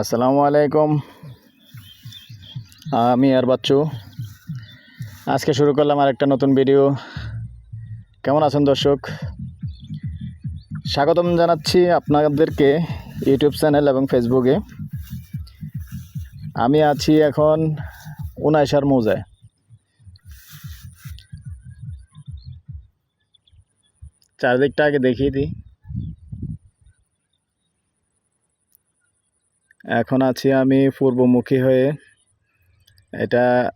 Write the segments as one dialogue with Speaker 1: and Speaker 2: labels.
Speaker 1: আসসালামু আলাইকুম। আমি আর বাচ্চু। আজকে শুরু করলাম আর একটা নতুন ভিডিও কেমন আছেন দর্শক? স্বাগতম জানাচ্ছি আপনাদেরকে ইউটিউব চ্যানেল এবং ফেসবুকে আমি আছি এখন উনাইশার মৌজায়। চারদিকটা আগে দেখিয়ে দিই। এখন আছি আমি পূর্বমুখী হয়ে। এটা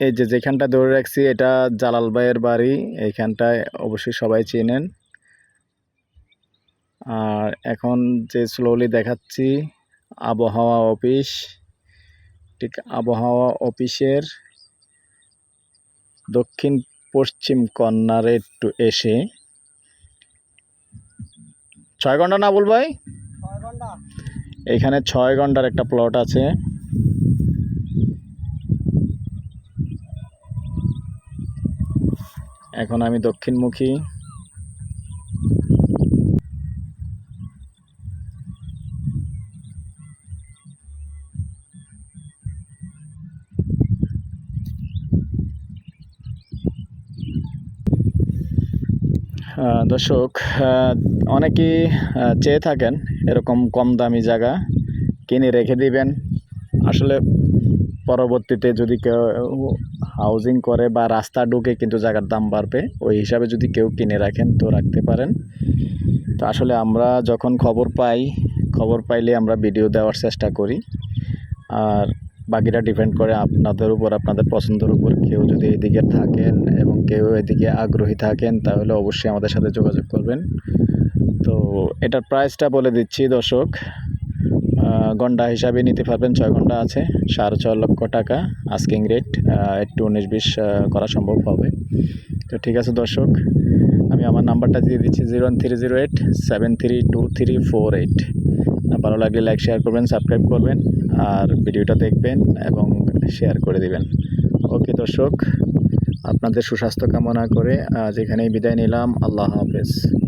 Speaker 1: এই যে যেখানটা ধরে রাখছি, এটা জালাল ভাইয়ের বাড়ি। এইখানটায় অবশ্যই সবাই চেনেন। আর এখন যে স্লোলি দেখাচ্ছি, আবহাওয়া অফিস। ঠিক আবহাওয়া অফিসের দক্ষিণ পশ্চিম কর্নারে একটু এসে। ছয় ঘণ্টা না বল ভাই? এখানে ছয় ঘণ্টার একটা প্লট আছে। এখন আমি দক্ষিণমুখী। দর্শক অনেকেই চেয়ে থাকেন এরকম কম দামি জায়গা কিনে রেখে দিবেন। আসলে পরবর্তীতে যদি কেউ হাউজিং করে বা রাস্তা ঢুকে কিন্তু জায়গার দাম বাড়বে, ওই হিসাবে যদি কেউ কিনে রাখেন তো রাখতে পারেন। তো আসলে আমরা যখন খবর পাই, খবর পাইলে আমরা ভিডিও দেওয়ার চেষ্টা করি। আর বাকিটা ডিপেন্ড করে আপনাদের উপর, আপনাদের পছন্দের উপর। কেউ যদি এদিকে থাকেন এবং কেউ এদিকে আগ্রহী থাকেন, তাহলে অবশ্যই আমাদের সাথে যোগাযোগ করবেন। তো এটার প্রাইসটা বলে দিচ্ছি দর্শক। ঘণ্টা হিসাবে নিতে পারবেন, ছয় ঘণ্টা আছে, সাড়ে ছয় লক্ষ টাকা আস্কিং রেট একটু উনিশ বিশ করা সম্ভব হবে। তো ঠিক আছে দর্শক, আমি আমার নাম্বারটা দিয়ে দিচ্ছি zero one three zero eight, seven three two three four eight. ভালো লাগলে লাইক শেয়ার করবেন সাবস্ক্রাইব করবেন। আর ভিডিওটা দেখবেন এবং শেয়ার করে দিবেন। ওকে দর্শক, আপনাদের সুস্বাস্থ্য কামনা করে আজ এখানেই বিদায় নিলাম। আল্লাহ হাফেজ।